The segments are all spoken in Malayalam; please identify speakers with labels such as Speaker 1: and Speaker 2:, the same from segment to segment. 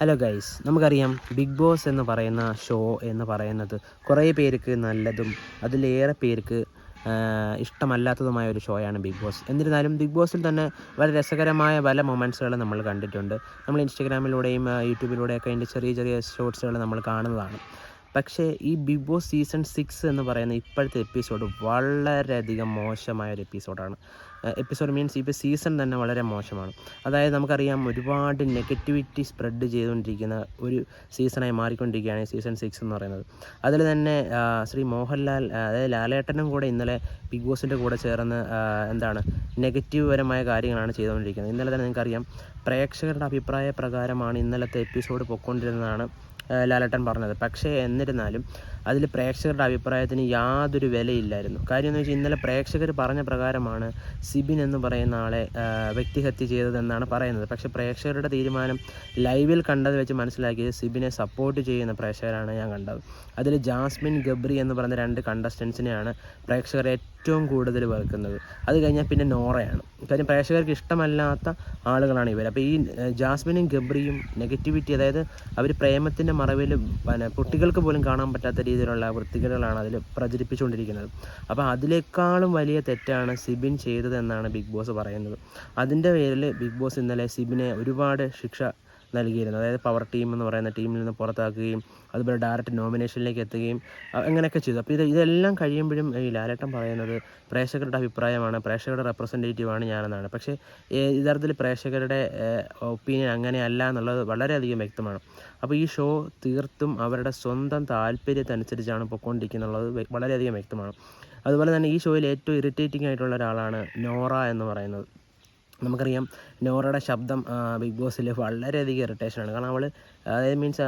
Speaker 1: ഹലോ ഗൈസ് നമുക്കറിയാം ബിഗ് ബോസ് എന്ന് പറയുന്ന ഷോ എന്ന് പറയുന്നത് കുറേ പേർക്ക് നല്ലതും അതിലേറെ പേർക്ക് ഇഷ്ടമല്ലാത്തതുമായ ഒരു ഷോയാണ് ബിഗ് ബോസ് എന്നിരുന്നാലും ബിഗ് ബോസിൽ തന്നെ വളരെ രസകരമായ പല മൊമെന്റ്സുകൾ നമ്മൾ കണ്ടിട്ടുണ്ട്. നമ്മൾ ഇൻസ്റ്റഗ്രാമിലൂടെയും യൂട്യൂബിലൂടെയൊക്കെ അതിന്റെ ചെറിയ ചെറിയ ഷോർട്സുകൾ നമ്മൾ കാണുന്നതാണ്. പക്ഷേ ഈ ബിഗ് ബോസ് സീസൺ സിക്സ് എന്ന് പറയുന്ന ഇപ്പോഴത്തെ എപ്പിസോഡ് വളരെയധികം മോശമായ ഒരു എപ്പിസോഡാണ് എപ്പിസോഡ് മീൻസ് ഇപ്പോൾ സീസൺ തന്നെ വളരെ മോശമാണ്. അതായത് നമുക്കറിയാം ഒരുപാട് നെഗറ്റിവിറ്റി സ്പ്രെഡ് ചെയ്തുകൊണ്ടിരിക്കുന്ന ഒരു സീസണായി മാറിക്കൊണ്ടിരിക്കുകയാണ് സീസൺ സിക്സ് എന്ന് പറയുന്നത്. അതിൽ തന്നെ ശ്രീ മോഹൻലാൽ അതായത് ലാലേട്ടനും കൂടെ ഇന്നലെ ബിഗ് ബോസിന്റെ കൂടെ ചേർന്ന് എന്താണ് നെഗറ്റീവ് പരമായ കാര്യങ്ങളാണ് ചെയ്തുകൊണ്ടിരിക്കുന്നത്. ഇന്നലെ തന്നെ നിങ്ങൾക്കറിയാം പ്രേക്ഷകരുടെ അഭിപ്രായ പ്രകാരമാണ് ഇന്നലത്തെ എപ്പിസോഡ് പൊയ്ക്കൊണ്ടിരുന്നതാണ് ആ, ലാലേട്ടൻ പറഞ്ഞത്. പക്ഷേ എന്നിരുന്നാലും അതിൽ പ്രേക്ഷകരുടെ അഭിപ്രായത്തിന് യാതൊരു വിലയില്ലായിരുന്നു. കാര്യം എന്ന് വെച്ചാൽ ഇന്നലെ പ്രേക്ഷകർ പറഞ്ഞ പ്രകാരമാണ് സിബിൻ എന്ന് പറയുന്ന ആളെ വ്യക്തിഹത്യ ചെയ്തതെന്നാണ് പറയുന്നത്. പക്ഷേ പ്രേക്ഷകരുടെ തീരുമാനം ലൈവിൽ കണ്ടത് വെച്ച് മനസ്സിലാക്കിയത് സിബിനെ സപ്പോർട്ട് ചെയ്യുന്ന പ്രേക്ഷകരാണ് ഞാൻ കണ്ടത്. അതിൽ ജാസ്മിൻ ഗബ്രി എന്ന് പറയുന്ന രണ്ട് കണ്ടസ്റ്റൻസിനെയാണ് പ്രേക്ഷകർ ഏറ്റവും കൂടുതൽ വെറുക്കുന്നത്. അത് കഴിഞ്ഞാൽ പിന്നെ നോറയാണ്. കാര്യം പ്രേക്ഷകർക്ക് ഇഷ്ടമല്ലാത്ത ആളുകളാണ് ഇവർ അപ്പോൾ ഈ ജാസ്മിനും ഗബ്രിയും നെഗറ്റിവിറ്റി അതായത് അവർ പ്രേമത്തിന്റെ മറവിൽ പിന്നെ കുട്ടികൾക്ക് പോലും കാണാൻ പറ്റാത്ത രീതിയിലുള്ള വൃത്തികേടുകളാണ് അതിൽ പ്രചരിപ്പിച്ചുകൊണ്ടിരിക്കുന്നത്. അപ്പോൾ അതിനേക്കാളും വലിയ തെറ്റാണ് സിബിൻ ചെയ്തതെന്നാണ് ബിഗ് ബോസ് പറയുന്നത്. അതിന്റെ പേരിൽ ബിഗ് ബോസ് ഇന്നലെ സിബിനെ ഒരുപാട് ശിക്ഷ നൽകിയിരുന്നു. അതായത് പവർ ടീം എന്ന് പറയുന്ന ടീമിൽ നിന്ന് പുറത്താക്കുകയും അതുപോലെ ഡയറക്റ്റ് നോമിനേഷനിലേക്ക് എത്തുകയും അങ്ങനെയൊക്കെ ചെയ്തു. അപ്പോൾ ഇത് ഇതെല്ലാം കഴിയുമ്പോഴും ഈ ലാലേട്ടൻ പറയുന്നത് പ്രേക്ഷകരുടെ അഭിപ്രായമാണ് പ്രേക്ഷകരുടെ റെപ്രസെന്റേറ്റീവാണ് ഞാനെന്നാണ്. പക്ഷേ യഥാർത്ഥത്തിൽ പ്രേക്ഷകരുടെ ഒപ്പീനിയൻ അങ്ങനെയല്ല എന്നുള്ളത് വളരെയധികം വ്യക്തമാണ്. അപ്പോൾ ഈ ഷോ തീർത്തും അവരുടെ സ്വന്തം താല്പര്യത്തിനനുസരിച്ചാണ് പൊയ്ക്കൊണ്ടിരിക്കുന്നുള്ളത് വളരെയധികം വ്യക്തമാണ്. അതുപോലെ തന്നെ ഈ ഷോയിൽ ഏറ്റവും ഇറിറ്റേറ്റിംഗ് ആയിട്ടുള്ള ഒരാളാണ് നോറ എന്ന് പറയുന്നത്. നമുക്കറിയാം നോറയുടെ ശബ്ദം ബിഗ് ബോസിൽ വളരെയധികം ഇറിറ്റേഷനാണ് കാരണം അവൾ അതായത് മീൻസ്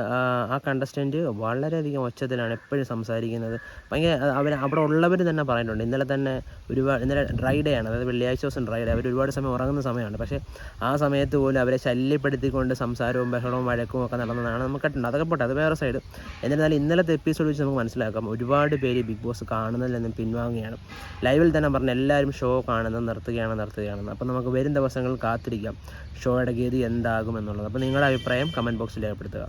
Speaker 1: ആ കണ്ടസ്റ്റന്റ് വളരെയധികം ഒച്ചത്തിലാണ് എപ്പോഴും സംസാരിക്കുന്നത്. ഭയങ്കര അവർ അവിടെ ഉള്ളവർ തന്നെ പറയുന്നുണ്ട്. ഇന്നലെ തന്നെ ഒരുപാട് ഇന്നലെ ഡ്രൈ ഡേ ആണ്. അതായത് വെള്ളിയാഴ്ച ദിവസം ഡ്രൈ ഡേ അവർ ഒരുപാട് സമയം ഉറങ്ങുന്ന സമയമാണ്. പക്ഷേ ആ സമയത്ത് പോലും അവരെ ശല്യപ്പെടുത്തിക്കൊണ്ട് സംസാരവും ബഹളവും വഴക്കും ഒക്കെ നടന്നതാണ് നമുക്ക് കണ്ടിട്ടുണ്ട് അതൊക്കെ പോട്ടെ അത് വേറെ സൈഡ് എന്നിരുന്നാലും ഇന്നലത്തെ എപ്പിസോഡ് വെച്ച് നമുക്ക് മനസ്സിലാക്കാം. ഒരുപാട് പേര് ബിഗ് ബോസ് കാണുന്നതിൽ നിന്നും പിൻവാങ്ങുകയാണ്. ലൈവിൽ തന്നെ പറഞ്ഞ എല്ലാവരും ഷോ കാണുന്നത് നിർത്തുകയാണ് നിർത്തുകയാണെന്ന്. അപ്പോൾ നമുക്ക് വരും ദിവസങ്ങളിൽ കാത്തിരിക്കാം. ഷോയുടെ ഗതി എന്താകും എന്നുള്ളത് അപ്പോൾ നിങ്ങളുടെ അഭിപ്രായം കമന്റ് ബോക്സിൽ രേഖപ്പെടുത്തുക.